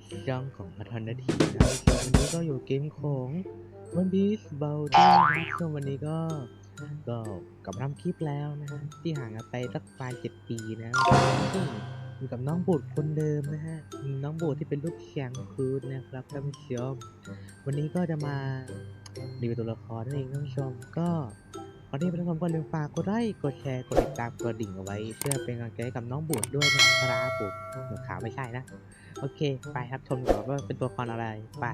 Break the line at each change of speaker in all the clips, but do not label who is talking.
นะครับผมกับช่องของอาทอนนาทีนะวันนี้ก็อยู่เกมของวันพีซเบลดี้นะครับวันนี้ก็ก็กลับมาทำคลิปแล้วนะที่ห่างกันไปสักประมาณเจ็ดปีนะซึ่งอยู่กับน้องบูดคนเดิมนะฮะ น้องบูดที่เป็นลูกแชงคูดนะครับท่านผู้ชมวันนี้ก็จะมารีวิวตัวละครนั่นเองท่านผู้ชมก็ ก่อนที่ไปรับชมก็ลืมฝากกดไลค์กดแชร์กดติดตามกดดิ่งเอาไว้ เพื่อเป็นกำลังใจกับน้องบูดด้วยนะครับผมหัวขาวไม่ใช่นะ โอเค ไปครับชมก่อนว่าเป็นตัวละครอะไรไป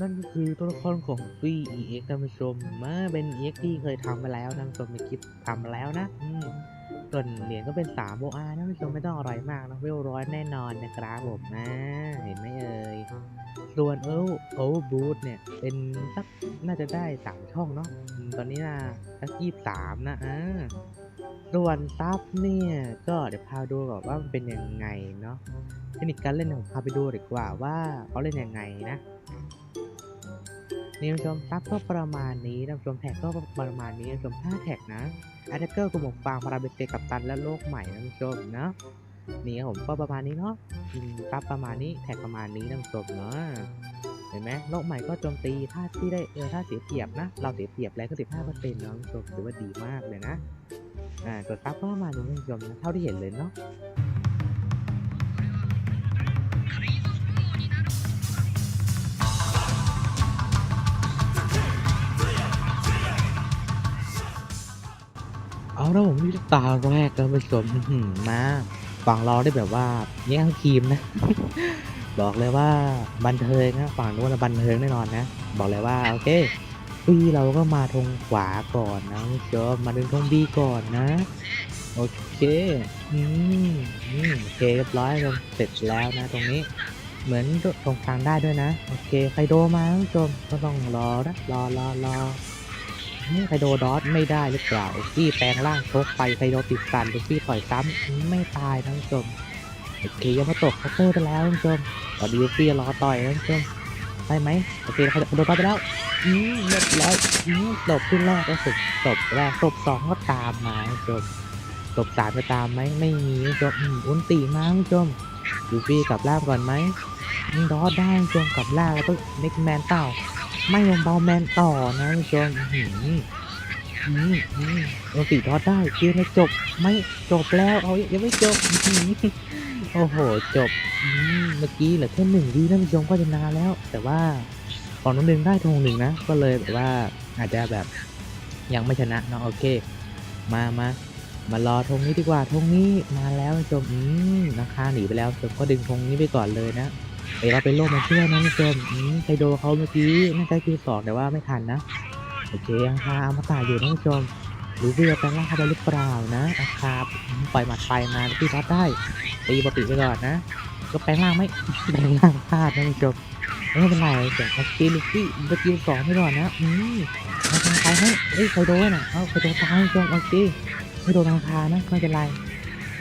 นั่นก็คือตัวละครของฟรี EX ท่านผู้ชมมาเป็น EX ที่เคยทำมาแล้วท่านผู้ชมในคลิปทำมาแล้วนะอืม ส่วนเหรียญก็เป็น3โบอาท่านผู้ชมไม่ต้องอะไรมากนะเวลร้อยแน่นอนนะครับผมนะเห็นไหมเอ่ยส่วนเอลโอบูทเนี่ย เป็นสักน่าจะได้3ช่องเนาะตอนนี้นะสักยี่สามนะอ่าส่วนซับเนี่ยก็เดี๋ยวพาดูก่อนว่ามันเป็นยังไงเนาะเทคนิคการเล่นเนี่ยผมพาไปดูดีกว่าว่าเขาเล่นยังไงนะนี่ท่านผู้ชมซับก็ประมาณนี้ท่านผู้ชมแท็กก็ประมาณนี้ท่านผู้ชม5แท็กนะ แอตแทกเกอร์กลุ่มหมกฟางพาราเบเตกับตันและโลกใหม่ท่านผู้ชมเนาะนี่ครับผมก็ประมาณนี้เนาะอืมซับประมาณนี้แท็กประมาณนี้ท่านผู้ชมเนาะเห็นไหมโลกใหม่ก็โจมตีถ้าที่ได้เออถ้าเสียเปรียบนะ เราเสียเปรียบแล้วก็15เปอร์เซ็นต์เนาะท่านผู้ชมถือว่าดีมากเลยนะอ่าตัวซับก็ประมาณนี้ท่านผู้ชมนะเท่าที่เห็นเลยเนาะ เอาแล้วผมที่ตาแรกกันไปชมอื้อหือมาฝั่งเราได้แบบว่าแย่งทีมนะ บอกเลยว่าบันเทิงนะฝั่งนู้นบันเทิงแน่นอนนะ บอกเลยว่าโอเคปีเราก็มาทงขวาก่อนนะคุณผู้ชมาดึงทงบีก่อนนะ โอเคอืมอืมโอเคเรียบร้อยลงเสร็จแล้วนะตรงนี้ เหมือนตรงกลางได้ด้วยนะ โอเคใครโดมาคุณผู้ชมก็ต้องรอนะรอรอรอ ไคโดดอสไม่ได้หรือเปล่าลูฟี่แปลงร่างชกไปไคโดติดสันลูฟี่ต่อยซ้ำไม่ตายท่านผู้ชมโอเคยังมาตกเคาน์เตอร์ไปแล้วท่านผู้ชมตอนนี้ลูฟี่รอต่อยท่านผู้ชมได้ไหมโอเคไคโดดอสไปแล้วอืมเรียบร้อยอืมตบขึ้นแรกก็สุดตบแรกตบสองก็ตามมาท่านผู้ชมตบสามจะตามไหมไม่มีท่านผู้ชมอืมอุนตีมาท่านผู้ชมลูฟี่กลับล่างก่อนไหมอืมดอสได้ท่านผู้ชมกลับล่างแล้วก็เน็กแมนเต่า ไม่ยอมเบาแมนต่อนะคุณผู้ชมอื้อหืออืมอืมเราตีทอดได้เกมไม่จบ ไม่จบแล้วเอายังไม่จบหือโอ้โห จบเมื่อกี้เหลือแค่หนึ่งวิท่านผู้ชมก็จะนานแล้ว แต่ว่าก่อนน้องหนึ่งได้ธงหนึ่งนะ ก็เลยแบบว่าอาจจะแบบยังไม่ชนะเนาะโอเค มามามารอธงนี้ดีกว่าธงนี้มาแล้วท่านผู้ชมอืมราคาหนีไปแล้วท่านผู้ชมก็ดึงธงนี้ไปก่อนเลยนะ เดี๋ยวเราไปโลกมาเชื่อนะท่านผู้ชมอืมไคโดเขาเมื่อกี้น่าจะคิวสองแต่ว่าไม่ทันนะโอเคยังคาอมตะอยู่ท่านผู้ชมหรือว่าจะแปลงร่างเข้าไปหรือเปล่านะอาคาปล่อยหมัดไฟมาที่ทัดได้ตีปกติไปก่อนนะก็แปลงร่างไม่แปลงร่างพลาดนะท่านผู้ชมไม่เป็นไรเดี๋ยวมากินลูฟี่สกิลสองไปก่อนนะอืมเอาทางไปให้เอ้ยไคโดน่ะเอาไคโดตายท่านผู้ชมโอเคไม่โดนทางคานะไม่เป็นไร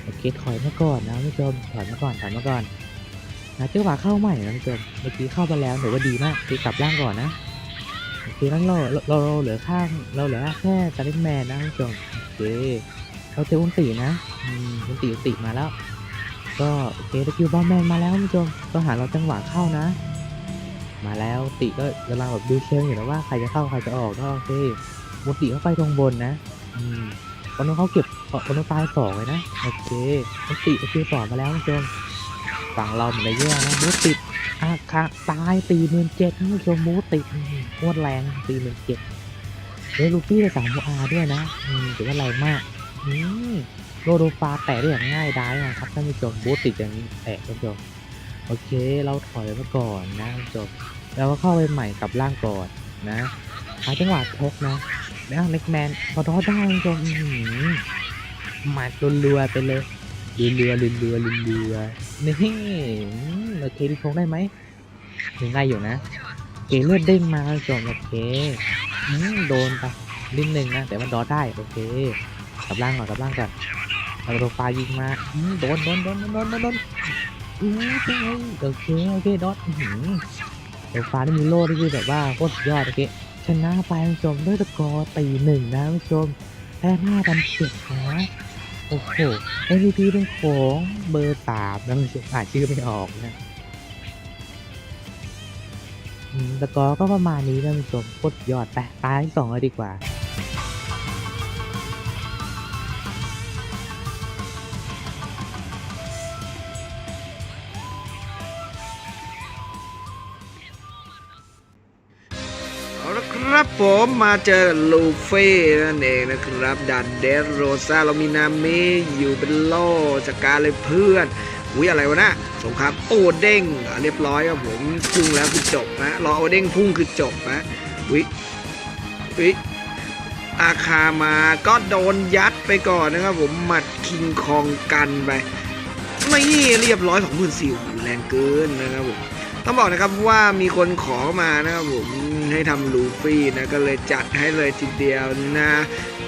โอเคถอยมาก่อนนะท่านผู้ชมถอยมาก่อนถอยมาก่อน นะจังหวะเข้าใหม่นะทุกคนเมื่อกี้เข้ามาแล้วถือว่าดีมากคือกลับร่างก่อนนะโอเคงั้นเราเราเราเหลือข้างเราเหลือแค่ตาลิแมนนะทุกคนโอเคเราเจออุนตีนะอุนตีอุนตีมาแล้ว ก็โอเคตะคิวบอลแมนมาแล้วทุกคนก็หาเราจังหวะเข้านะ มาแล้วติก็กำลังแบบดูเชิงอยู่นะว่าใครจะเข้าใครจะออกก็โอเคมุนติเข้าไปตรงบนนะอืมคนนู้นเขาเก็บคนนู้นตายสองเลยนะโอเคมุนติตะคิวสอมาแล้วทุกคน ฝั่งเราเหมือนจะแย่นะมูติดอาคาตายตีหมื่นเจ็ดท่านผู้ชมมูติดโคตรแรงตีหมื่นเจ็ดเฮ้ยลูฟี่ได้สามโมอาด้วยนะอืมถือว่าแรงมากอืมโรโดฟาแตะได้อย่างง่ายดายนะครับท่านผู้ชมมูติดอย่างนี้แตะท่านผู้ชมโอเคเราถอยมาก่อนนะท่านผู้ชมแล้วก็เข้าไปใหม่กับร่างก่อนนะหาจังหวะทกนะแล้วเล็กแมนพอทอได้ท่านผู้ชมอื้อหือหมัดรัวๆไปเลย เรือเรือเรือเรือเรือเรือนี่โอเคดิทงได้ไหมยังได้อยู่นะเกเลือดเด้งมาจบโอเคอืมโดนไปนิดนึงนะแต่มันดอได้โอเคกลับล่างก่อนกลับล่างก่อนเอาโรฟายิงมาอืมโดนโดนโดนโดนโดนโดนอืมโอเคโอเคดอทอื้อหือโรฟานี่มีโล่ที่คือแบบว่าโคตรสุดยอดโอเคชนะไปคุณผู้ชมด้วยตะกอร์ตีหนึ่งนะคุณผู้ชมแพ้ห้าพันเจ็ดนะ โอ้โห MVP เป็นของเบอร์สามนะมันอ่านชื่อไม่ออกนะแต่ก็ก็ประมาณนี้นะคุณผู้ชมโคตรยอดไปตายสองเลยดีกว่า
ครับผมมาเจอลูฟี่นั่นเองนะครับดันเดสโรซาเรามีนามิอยู่เป็นโล่จากการเลยเพื่อนอุ้ยอะไรวะนะสงครามโอเด้งเรียบร้อยครับผมพุ่งแล้วคือจบนะรอโอเด้งพุ่งคือจบนะอุ้ยอุ้ยอาคามาก็โดนยัดไปก่อนนะครับผมหมัดคิงคองกันไปไม่เรียบร้อยของหมื่นสี่แรงเกินนะครับผม ต้องบอกนะครับว่ามีคนขอมานะครับผมให้ทำลูฟี่นะก็เลยจัดให้เลยทีเดียวนะ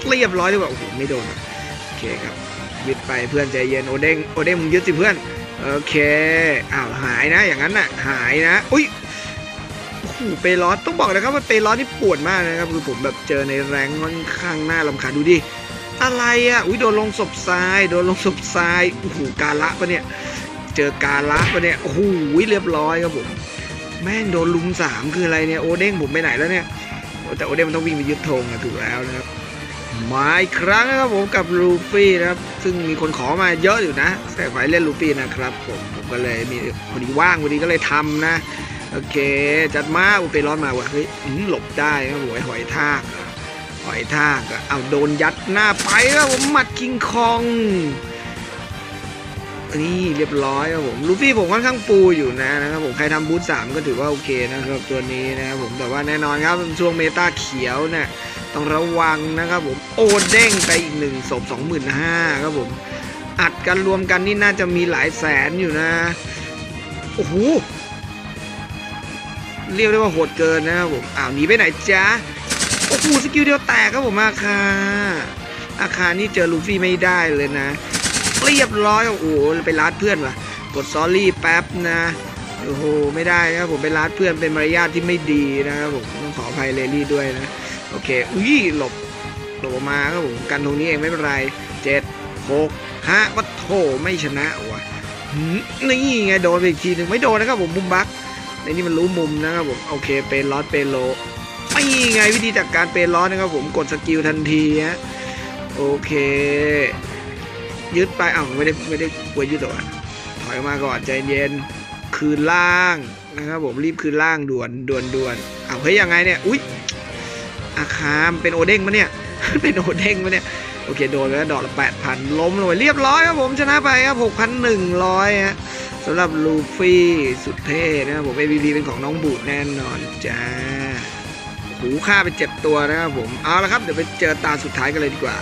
เรียบร้อยดีกว่าโอ้โหไม่โดนโอเคครับยึดไปเพื่อนใจเย็นโอเด้งโอเด้งมึงยึดสิเพื่อนโอเคอ้าวหายนะอย่างนั้นน่ะหายนะอุ้ยโอ้โหเปรอสต้องบอกนะครับว่าเปรอสนี่ปวดมากนะครับคือผมแบบเจอในแรงค่อนข้างหน่าลำคาดูดิอะไรอะอุ้ยโดนลงศพทรายโดนลงศพทรายโอ้โหกาละปะเนี่ย เจอกาละปะเนี่ยโอ้โหเรียบร้อยครับผมแม่งโดนลุมสามคืออะไรเนี่ยโอเด้งผมไปไหนแล้วเนี่ยแต่โอเด้งมันต้องวิ่งไปยึดธงนะถูกแล้วนะครับมาอีกครั้งนะครับผมกับลูฟี่นะครับ ซึ่งมีคนขอมาเยอะอยู่นะแต่ฝ่ายเล่นลูฟี่นะครับผมผมก็เลยมีพอดีว่างพอดีก็เลยทำนะ โอเค จัดมาไปร้อนมาว่ะเฮ้ยหลบได้ครับผมไอ้หอยทากหอยทากอะเอาโดนยัดหน้าไปแล้วผมหมัดคิงคอง นี่เรียบร้อยครับผมลูฟี่ผมค่อนข้างปูอยู่นะนะครับผมใครทำบูธสามก็ถือว่าโอเคนะครับตัวนี้นะครับผมแต่ว่าแน่นอนครับช่วงเมตาเขียวเนี่ยต้องระวังนะครับผมโอเด้งไปอีกหนึ่งศพสองหมื่นห้าครับผมอัดกันรวมกันนี่น่าจะมีหลายแสนอยู่นะโอ้โหเรียกได้ว่าโหดเกินนะครับผมอ้าวหนีไปไหนจ๊ะโอ้โหสกิลเดียวแตกครับผมอาคาอาคานี่เจอลูฟี่ไม่ได้เลยนะ เรียบร้อยโอ้โหไปรัดเพื่อนว่ะกดซอรี่แป๊บนะโอ้โหไม่ได้นะครับผมไปรัดเพื่อนเป็นมารยาทที่ไม่ดีนะครับผมต้องขออภัยเลลี่ด้วยนะโอเคอุ้ยหลบหลบออกมาครับผมกันตรงนี้เองไม่เป็นไรเจ็ดหกห้าวัดโถไม่ชนะว่ะหืมนี่ไงโดนไปอีกทีหนึ่งไม่โดนนะครับผมมุมบักในนี่มันรู้มุมนะครับผมโอเคเป็นลอสเป็นโลไม่ไงวิธีจัดการเป็นลอสนะครับผมกดสกิลทันทีฮะโอเค ยึดไปอ้าวไม่ได้ไม่ได้กลัวยึดหรอวะถอยมาก่อนใจเย็นคืนล่างนะครับผมรีบคืนล่างด่วนด่วนด่วนอ้าวเฮ้ยยังไงเนี่ยอุ้ยอาคามเป็นโอเด้งมะเนี่ยเป็นโอเด้งมะเนี่ยโอเคโดนแล้วดอกละแปดพันล้มลงไปเรียบร้อยครับผมชนะไปครับหกพันหนึ่งร้อยฮะสำหรับลูฟี่สุดเท่นะครับผม MVP เป็นของน้องบูดแน่นอนจ้าหูฆ่าไปเจ็ดตัวนะครับผม เอาละครับ เดี๋ยวไปเจอตาสุดท้ายกันเลยดีกว่า